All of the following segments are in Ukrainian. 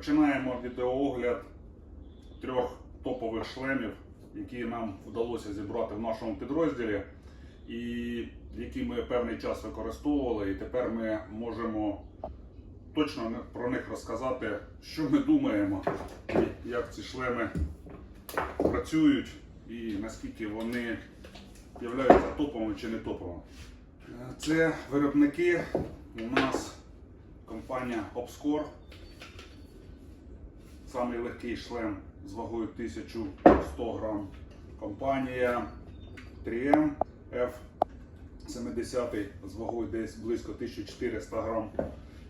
Починаємо відеоогляд трьох топових шлемів, які нам вдалося зібрати в нашому підрозділі, і які ми певний час використовували. І тепер ми можемо точно про них розказати, що ми думаємо, як ці шлеми працюють, і наскільки вони являються топовими чи не топовими. Е, Це виробники у нас компанія Obscore. Самий легкий шлем з вагою 1100 грам. Компанія 3M F70 з вагою десь близько 1400 грам.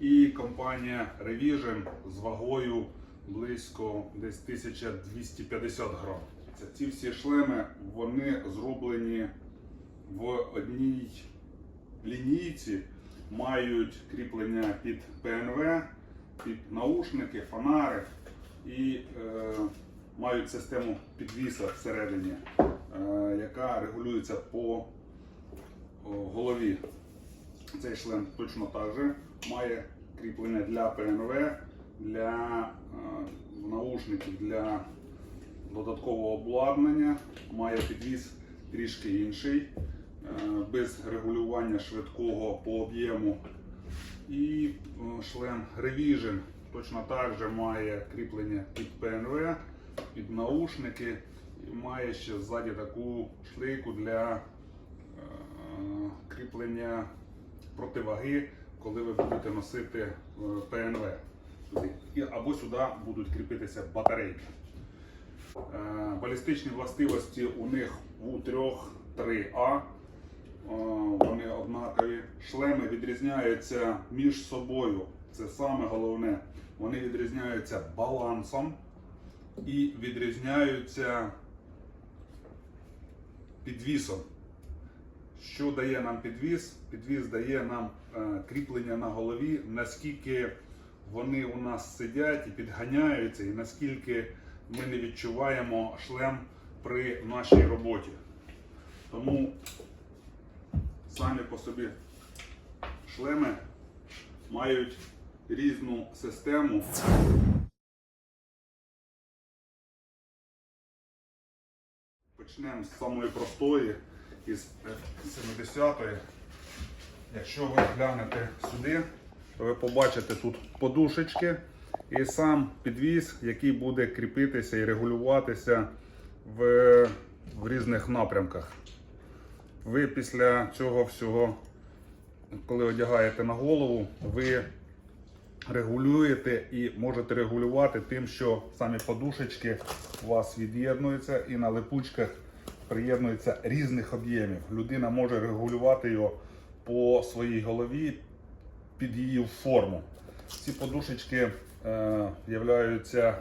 І компанія Revision з вагою близько десь 1250 грам. Ці всі шлеми вони зроблені в одній лінійці, мають кріплення під ПНВ, під наушники, фонари і е, мають систему підвіса всередині, е, яка регулюється по голові. Цей шлем точно так же має кріплення для ПНВ, для е, наушників, для додаткового обладнання, має підвіс трішки інший, е, без регулювання швидкого по об'єму. І е, шлем Revision точно так же має кріплення під ПНВ, під наушники і має ще ззаді таку шлейку для е, кріплення противаги, коли ви будете носити е, ПНВ. Або сюди будуть кріпитися батарейки. Е, Балістичні властивості у них у 3 3А. Е, Вони однакові. Шлеми відрізняються між собою. Це саме головне. Вони відрізняються балансом і відрізняються підвісом. Що дає нам підвіз? Підвіз дає нам е, кріплення на голові, наскільки вони у нас сидять і підганяються, і наскільки ми не відчуваємо шлем при нашій роботі. Тому самі по собі шлеми мають різну систему. Почнемо з самої простої, із 70-ї. Якщо ви глянете сюди, то ви побачите тут подушечки і сам підвіз, який буде кріпитися і регулюватися в, в різних напрямках. Ви після цього всього, коли одягаєте на голову, ви регулюєте і можете регулювати тим, що самі подушечки у вас від'єднуються і на липучках приєднуються різних об'ємів. Людина може регулювати його по своїй голові під її форму. Ці подушечки е, являються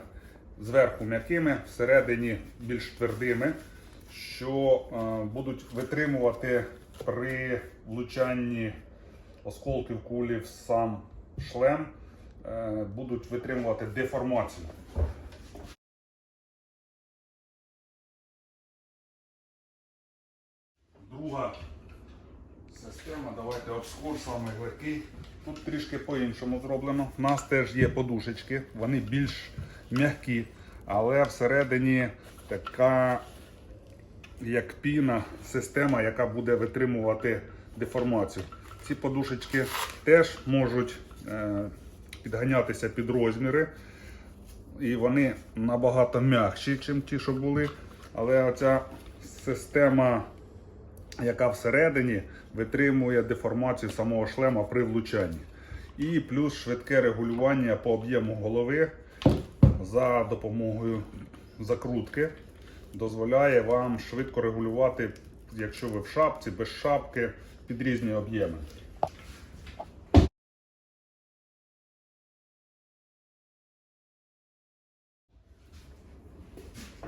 зверху м'якими, всередині більш твердими, що е, будуть витримувати при влучанні осколків кулі в сам шлем, будуть витримувати деформацію. Друга система, давайте обскор, самий легкий. Тут трішки по-іншому зроблено. У нас теж є подушечки, вони більш м'які, але всередині така як піна система, яка буде витримувати деформацію. Ці подушечки теж можуть е, підганятися під розміри, і вони набагато м'якші, ніж ті, що були. Але оця система яка всередині витримує деформацію самого шлема при влучанні. І плюс швидке регулювання по об'єму голови за допомогою закрутки дозволяє вам швидко регулювати, якщо ви в шапці, без шапки, під різні об'єми.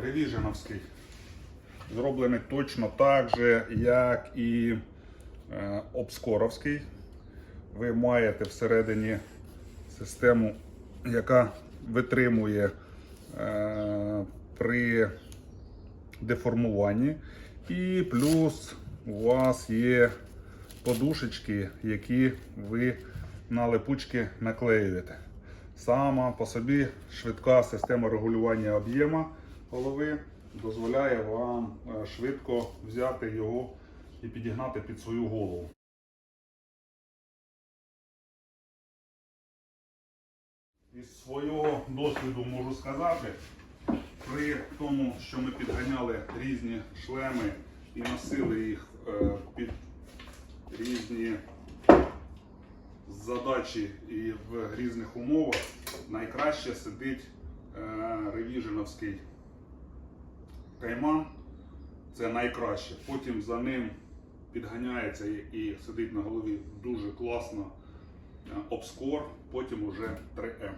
Ревіженовський зроблений точно так же, як і е, обскоровський. Ви маєте всередині систему, яка витримує е, при деформуванні. І плюс у вас є подушечки, які ви на липучки наклеюєте. Сама по собі швидка система регулювання об'єму голови дозволяє вам е, швидко взяти його і підігнати під свою голову. Із свого досвіду можу сказати, при тому, що ми підганяли різні шлеми і носили їх е, під різні задачі і в різних умовах, найкраще сидить е, ревіженовський кайман. Це найкраще. Потім за ним підганяється і, сидить на голові дуже класно е, обскор, потім уже 3М.